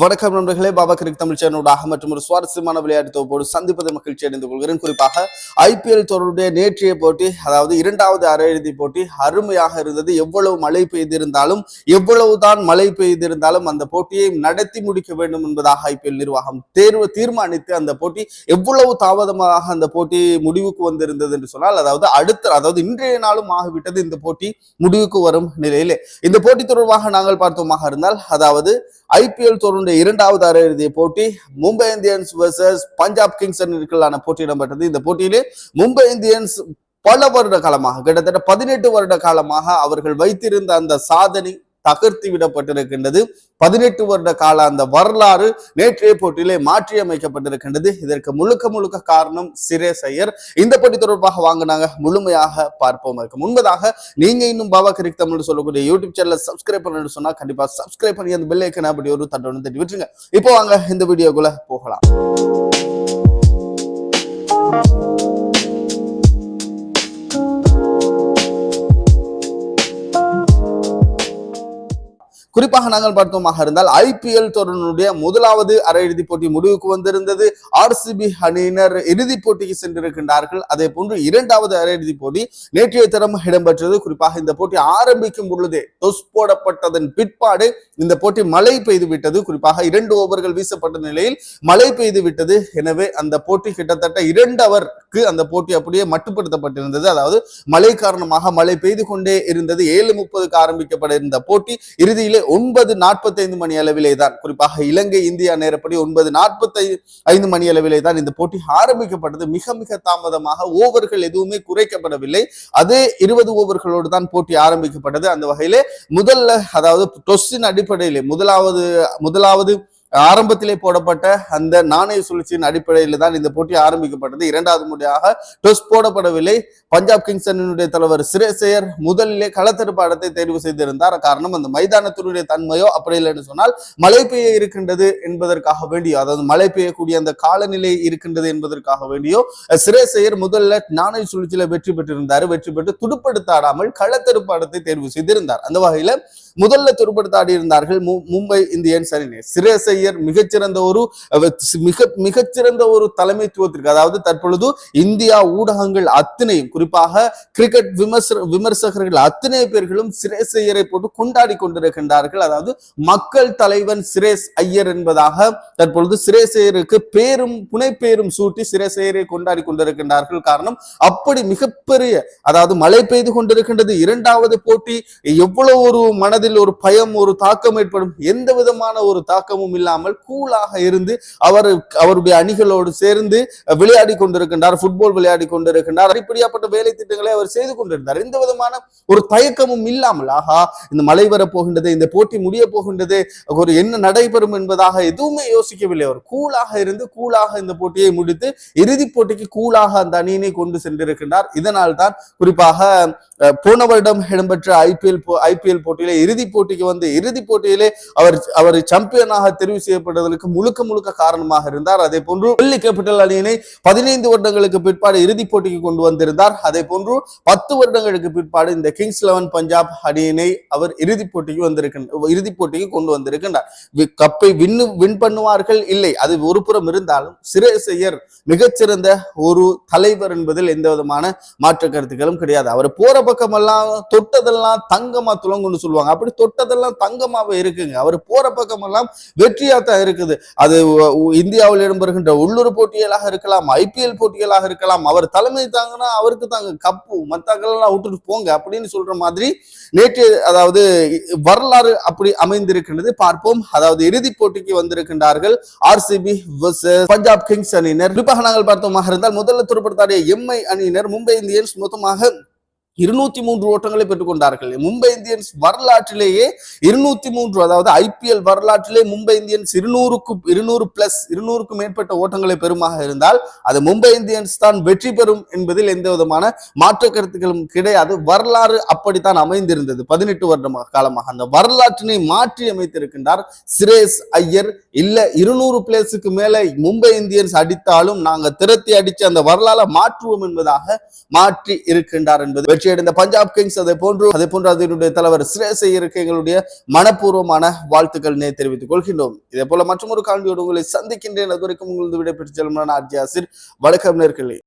வணக்கம் நண்பர்களே பாபா கிரிக் தமிழ் சேனலோடாக மற்றும் ஒரு சுவாரஸ்யமான விளையாட்டு தொகுப்போடு சந்திப்பதை மகிழ்ச்சி அடைந்து கொள்கிறேன். குறிப்பாக ஐபிஎல் தொடருடைய நேற்றைய போட்டி அதாவது இரண்டாவது அரையிறுதி போட்டி அருமையாக இருந்தது. எவ்வளவு மழை பெய்திருந்தாலும் எவ்வளவுதான் மழை பெய்திருந்தாலும் அந்த போட்டியை நடத்தி முடிக்க வேண்டும் என்பதாக ஐபிஎல் நிர்வாகம் தேர்வு தீர்மானித்து அந்த போட்டி எவ்வளவு தாமதமாக அந்த போட்டி முடிவுக்கு வந்திருந்தது என்று சொன்னால் அதாவது அடுத்த அதாவது இன்றைய நாளும் ஆகிவிட்டது. இந்த போட்டி முடிவுக்கு வரும் நிலையிலே. இந்த போட்டி தொடர்பாக நாங்கள் பார்த்தோமாக இருந்தால் அதாவது ஐபிஎல் தொடருடைய இரண்டாவது அரையிறுதி போட்டி Mumbai Indians versus Punjab Kings அணிகளுக்கான போட்டி இடம்பெற்றது. இந்த போட்டியிலே மும்பை இந்தியன்ஸ் பல வருட காலமாக கிட்டத்தட்ட பதினெட்டு வருட காலமாக அவர்கள் வைத்திருந்த அந்த சாதனை தகர்த்து விடப்பட்டிருக்கின்றது. பதினெட்டு வருட கால அந்த வரலாறு நேற்றைய போட்டியிலே மாற்றி அமைக்கப்பட்டிருக்கின்றது இதற்கு முழுக்க முழுக்க காரணம் சிரேஸ் ஐயர் இந்த போட்டி தொடர்பாக வாங்கினாங்க. முழுமையாக பார்ப்போம். அதுக்கு முன்பதாக நீங்க இன்னும் பாபா கிரிக் தமிழ் சொல்லக்கூடிய யூடியூப் சேனல் சப்ஸ்கிரைப் பண்ணு சொன்னா கண்டிப்பா சப்ஸ்கிரைப் பண்ணி அந்த பெல் ஐக்கன் அப்படி ஒரு தட்டணும் தட்டி விட்டுருங்க. இப்போ வாங்க இந்த வீடியோக்குள்ள போகலாம். குறிப்பாக நாங்கள் பார்த்தோமாக இருந்தால் ஐபிஎல் தொடரினுடைய முதலாவது அரையிறுதி போட்டி முடிவுக்கு வந்திருந்தது. ஆர்சிபி அணியினர் இறுதிப் போட்டிக்கு சென்றிருக்கின்றார்கள். அதே போன்று இரண்டாவது அரையிறுதிப் போட்டி நேற்றைய தினம் இடம்பெற்றது. குறிப்பாக இந்த போட்டி ஆரம்பிக்கும் பொழுதே டொஸ் போடப்பட்டதன் பிற்பாடு இந்த போட்டி மழை பெய்து விட்டது குறிப்பாக இரண்டு ஓவர்கள் வீசப்பட்ட நிலையில் மழை பெய்து விட்டது எனவே அந்த போட்டி கிட்டத்தட்ட இரண்டு அவருக்கு அந்த போட்டி அப்படியே மட்டுப்படுத்தப்பட்டிருந்தது. அதாவது மழை காரணமாக மழை பெய்து கொண்டே இருந்தது. ஏழு முப்பதுக்கு ஆரம்பிக்கப்பட இருந்த போட்டி இறுதியிலே ஒன்பது நாற்பத்தைந்து மணி அளவிலே தான் குறிப்பாக இலங்கை இந்தியா நேரப்படி ஒன்பது நாற்பத்தி ஐந்து மணி அளவிலே தான் இந்த போட்டி ஆரம்பிக்கப்பட்டது. மிக மிக தாமதமாக ஓவர்கள் எதுவுமே குறைக்கப்படவில்லை. அதே இருபது ஓவர்களோடு தான் போட்டி ஆரம்பிக்கப்பட்டது. அந்த வகையிலே முதல்ல அதாவது டொஸ்டின் அடிப்படையிலே முதலாவது முதலாவது ஆரம்பத்திலே போடப்பட்ட அந்த நாணய சுழற்சியின் அடிப்படையில் தான் இந்த போட்டி ஆரம்பிக்கப்பட்டது. இரண்டாவது முறையாக டெஸ்ட் போடப்படவில்லை. பஞ்சாப் கிங்ஸ் அணியினுடைய தலைவர் சிரேசையர் முதலிலே களத்தடுப்பாடத்தை தேர்வு செய்திருந்தார். காரணம் அந்த மைதானத்தினுடைய தன்மையோ அப்படி இல்லை என்று சொன்னால் மழை பெய்ய இருக்கின்றது என்பதற்காக வேண்டியோ அதாவது மழை பெய்யக்கூடிய அந்த காலநிலை இருக்கின்றது என்பதற்காக வேண்டியோ சிரேசையர் முதல்ல நாணய சுழற்சியில வெற்றி பெற்றிருந்தார். வெற்றி பெற்று துடுப்படுத்தாடாமல் களத்தடுப்பாடத்தை தேர்வு செய்திருந்தார். அந்த வகையில முதல்ல துடுப்படுத்தாடி இருந்தார்கள் மும்பை இந்தியன்ஸ் சிரேசை சிரேசையர் மிகச்சிறந்த ஒரு மிக மிகச்சிறந்த ஒரு தலைமைத்துவத்திற்கு அதாவது தற்பொழுது இந்தியா ஊடகங்கள் அத்தனையும் குறிப்பாக கிரிக்கெட் விமர்ச விமர்சகர்கள் அத்தனை பேர்களும் சிரேஸ் ஐயரை போட்டு கொண்டாடி கொண்டிருக்கின்றார்கள். அதாவது மக்கள் தலைவன் சிரேஸ் ஐயர் என்பதாக தற்பொழுது சிரேஸ் ஐயருக்கு பேரும் புனைப்பேரும் சூட்டி சிரேஸ் ஐயரை கொண்டாடி கொண்டிருக்கின்றார்கள். காரணம் அப்படி மிகப்பெரிய அதாவது மழை பெய்து கொண்டிருக்கின்றது. இரண்டாவது போட்டி எவ்வளவு ஒரு மனதில் ஒரு பயம் ஒரு தாக்கம் ஏற்படும். எந்த விதமான ஒரு தாக்கமும் இல்லாமல் இல்லாமல் கூலாக இருந்து அவர் அவருடைய அணிகளோடு சேர்ந்து விளையாடி கொண்டிருக்கின்றார் ஃபுட்பால் விளையாடி கொண்டிருக்கின்றார். இப்படியாப்பட்ட வேலை திட்டங்களை அவர் செய்து கொண்டிருந்தார். எந்த விதமான ஒரு தயக்கமும் இல்லாமல் ஆஹா இந்த மழை வரப்போகின்றது இந்த போட்டி முடிய போகின்றது ஒரு என்ன நடைபெறும் என்பதாக எதுவுமே யோசிக்கவில்லை அவர். கூலாக இருந்து கூலாக இந்த போட்டியை முடித்து இறுதிப் போட்டிக்கு கூலாக அந்த அணியினை கொண்டு சென்றிருக்கின்றார். இதனால் தான் குறிப்பாக போன வருடம் இடம்பெற்ற ஐபிஎல் ஐபிஎல் போட்டியிலே இறுதிப் போட்டிக்கு வந்து இறுதிப் போட்டியிலே அவர் அவர் சாம்பியனாக தெரிவு தெரிவு செய்யப்பட்டதற்கு முழுக்க முழுக்க காரணமாக இருந்தார். அதே போன்று டெல்லி கேபிட்டல் அணியினை பதினைந்து வருடங்களுக்கு பிற்பாடு இறுதிப் போட்டிக்கு கொண்டு வந்திருந்தார். அதே போன்று பத்து வருடங்களுக்கு பிற்பாடு இந்த கிங்ஸ் லெவன் பஞ்சாப் அணியினை அவர் இறுதிப் போட்டிக்கு வந்திருக்கின்ற இறுதிப் போட்டிக்கு கொண்டு வந்திருக்கின்றார். கப்பை வின்னு வின் பண்ணுவார்கள் இல்லை. அது ஒரு புறம் இருந்தாலும் சிரேசையர் மிகச்சிறந்த ஒரு தலைவர் என்பதில் எந்த விதமான மாற்று கருத்துக்களும் கிடையாது. அவர் போற பக்கமெல்லாம் தொட்டதெல்லாம் தங்கமா துளங்குன்னு சொல்லுவாங்க. அப்படி தொட்டதெல்லாம் தங்கமாவே இருக்குங்க. அவர் போற பக்கமெல்லாம் வெற்றி வெற்றியா தான் இருக்குது. அது இந்தியாவில் இடம்பெறுகின்ற உள்ளூர் போட்டிகளாக இருக்கலாம் ஐபிஎல் போட்டிகளாக இருக்கலாம். அவர் தலைமை தாங்கன்னா அவருக்கு தாங்க கப்பு மத்தவங்களெல்லாம் விட்டுட்டு போங்க அப்படின்னு சொல்ற மாதிரி நேற்று அதாவது வரலாறு அப்படி அமைந்திருக்கின்றது. பார்ப்போம். அதாவது இறுதிப் போட்டிக்கு வந்திருக்கின்றார்கள் ஆர்சிபி பஞ்சாப் கிங்ஸ் அணியினர். குறிப்பாக நாங்கள் பார்த்தோமாக இருந்தால் முதல்ல துருப்படுத்தாடிய எம்ஐ அணியினர் மும்பை இந்தியன்ஸ் மொத்தமாக இருநூத்தி மூன்று ஓட்டங்களை பெற்றுக்கொண்டார்கள் மும்பை இந்தியன்ஸ் வரலாற்றிலேயே இருநூத்தி மூன்று அதாவது ஐபிஎல் வரலாற்றிலே மும்பை இந்தியன்ஸ் இருநூறுக்கு இருநூறு பிளஸ் இருநூறுக்கும் மேற்பட்ட ஓட்டங்களை பெறுமாக இருந்தால் அது மும்பை இந்தியன்ஸ் தான் வெற்றி பெறும் என்பதில் எந்த விதமான மாற்று கருத்துக்களும் கிடையாது. வரலாறு அப்படித்தான் அமைந்திருந்தது பதினெட்டு வருடமாக காலமாக. அந்த வரலாற்றினை மாற்றி அமைத்திருக்கின்றார் சிரேஸ் ஐயர். இல்ல இருநூறு பிளேஸுக்கு மேல மும்பை இந்தியன்ஸ் அடித்தாலும் நாங்க திரத்தி அடிச்சு அந்த வரலாறை மாற்றுவோம் என்பதாக மாற்றி இருக்கின்றார் என்பது வெற்றியடைந்த பஞ்சாப் கிங்ஸ் அதை போன்று அதே போன்று அதனுடைய தலைவர் சிரேஸ் ஐயருக்கு எங்களுடைய மனப்பூர்வமான வாழ்த்துக்கள் தெரிவித்துக் கொள்கின்றோம். இதே போல மற்றொரு காண்பியோடு உங்களை சந்திக்கின்றேன். அது வரைக்கும் உங்களது விடைபெற்று செல்லும் நான் ஆர்ஜி ஆசிர். வணக்கம் நேர்களே.